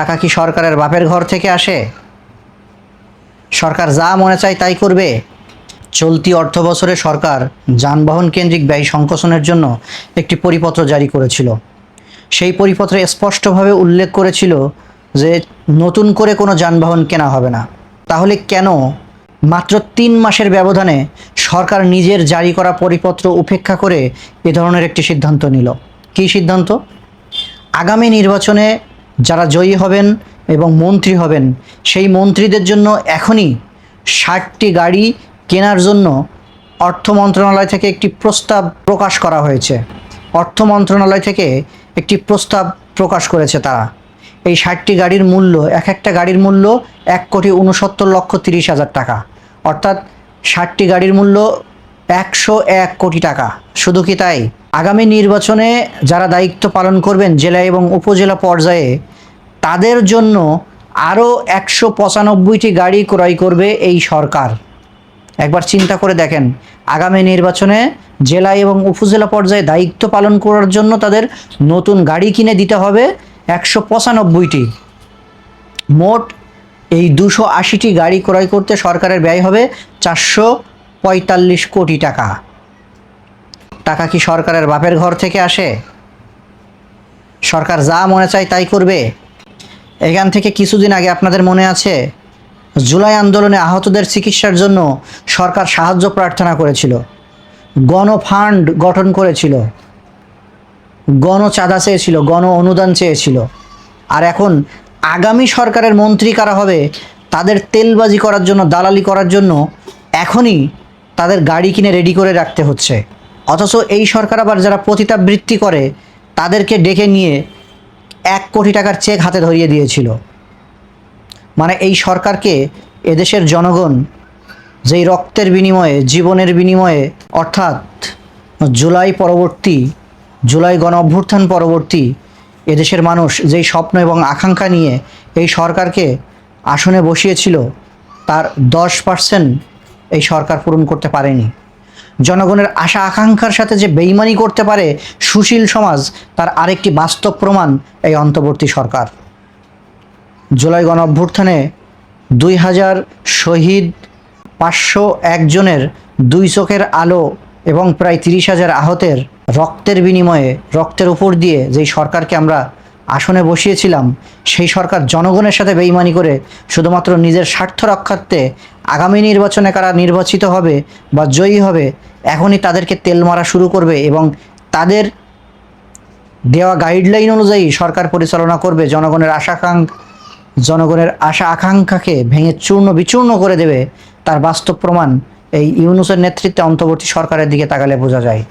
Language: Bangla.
টাকা কি সরকারের বাপের ঘর থেকে আসে? সরকার যা মনে চায় তাই করবে। চলতি অর্থ বছরে সরকার যানবাহন কেন্দ্রিক ব্যয় সংকোচনের জন্য একটি পরিপত্র জারি করেছিল। সেই পরিপত্রে স্পষ্টভাবে উল্লেখ করেছিল যে নতুন করে কোনো যানবাহন কেনা হবে না। তাহলে কেন মাত্র তিন মাসের ব্যবধানে সরকার নিজের জারি করা পরিপত্র উপেক্ষা করে এ ধরনের একটি সিদ্ধান্ত নিল? কী সিদ্ধান্ত? আগামী নির্বাচনে যারা জয়ী হবেন এবং মন্ত্রী হবেন, সেই মন্ত্রীদের জন্য এখনই ষাটটি গাড়ি কেনার জন্য অর্থ মন্ত্রণালয় থেকে একটি প্রস্তাব প্রকাশ করা হয়েছে। অর্থ মন্ত্রণালয় থেকে একটি প্রস্তাব প্রকাশ করেছে তারা। এই ষাটটি গাড়ির মূল্য, এক একটা গাড়ির মূল্য এক কোটি উনসত্তর লক্ষ তিরিশ হাজার টাকা। অর্থাৎ ষাটটি গাড়ির মূল্য একশো এক কোটি টাকা। শুধু কি তাই? আগামী নির্বাচনে যারা দায়িত্ব পালন করবেন জেলা এবং উপজেলা পর্যায়ে, তাদের জন্য আরও একশো পঁচানব্বইটি গাড়ি ক্রয় করবে এই সরকার। একবার চিন্তা করে দেখেন, আগামী নির্বাচনে জেলা এবং উপজেলা পর্যায়ে দায়িত্ব পালন করার জন্য তাদের নতুন গাড়ি কিনে দিতে হবে একশো পঁচানব্বইটি। মোট এই দুশো আশিটি গাড়ি ক্রয় করতে সরকারের ব্যয় হবে চারশো পঁয়তাল্লিশ কোটি টাকা। টাকা কি সরকারের বাপের ঘর থেকে আসে? সরকার যা মনে চায় তাই করবে। এখান থেকে কিছুদিন আগে আপনাদের মনে আছে, জুলাই আন্দোলনে আহতদের চিকিৎসার জন্য সরকার সাহায্য প্রার্থনা করেছিল। গণ ফান্ড গঠন করেছিল। গণ চাঁদা চেয়েছিল, গণ অনুদান চেয়েছিল। আর এখন আগামী সরকারের মন্ত্রী কারা হবে, তাদের তেলবাজি করার জন্য, দালালি করার জন্য এখনই তাদের গাড়ি কিনে রেডি করে রাখতে হচ্ছে। অথচ এই সরকার আবার যারা পতিতাবৃত্তি করে, তাদেরকে ডেকে নিয়ে এক কোটি টাকার চেক হাতে ধরিয়ে দিয়েছিল। মানে এই সরকারকে এদেশের জনগণ যেই রক্তের বিনিময়ে, জীবনের বিনিময়ে, অর্থাৎ জুলাই পরবর্তী, জুলাই গণ অভ্যুত্থান পরবর্তী এদেশের মানুষ যেই স্বপ্ন এবং আকাঙ্ক্ষা নিয়ে এই সরকারকে আসনে বসিয়েছিল, তার দশ পার্সেন্ট এই সরকার পূরণ করতে পারেনি। জনগণের আশা আকাঙ্ক্ষার সাথে যে বেইমানি করতে পারে সুশীল সমাজ, তার আরেকটি বাস্তব প্রমাণ এই অন্তর্বর্তী সরকার। জুলাই গণ অভ্যুত্থানে দুই হাজার শহীদ পাঁচশো একজনের দুই চোখের আলো এবং প্রায় তিরিশ হাজার আহতের রক্তের বিনিময়ে রক্তের উপর দিয়ে যেই সরকারকে আমরা আসনে বসিয়েছিলাম, সেই সরকার জনগণের সাথে বেইমানি করে শুধুমাত্র নিজের স্বার্থ রক্ষার্থে আগামী নির্বাচনে কারা নির্বাচিত হবে বা জয়ী হবে, এখনই তাদেরকে তেল মারা শুরু করবে এবং তাদের দেওয়া গাইডলাইন অনুযায়ী সরকার পরিচালনা করবে। জনগণের আশাকাঙ্ক জনগণের আশা আকাঙ্ক্ষাকে ভেঙে চূর্ণ বিচূর্ণ করে দেবে। তার বাস্তব প্রমাণ এই ইউনুসের নেতৃত্বে অন্তর্বর্তী সরকারের দিকে তাকালে বোঝা যায়।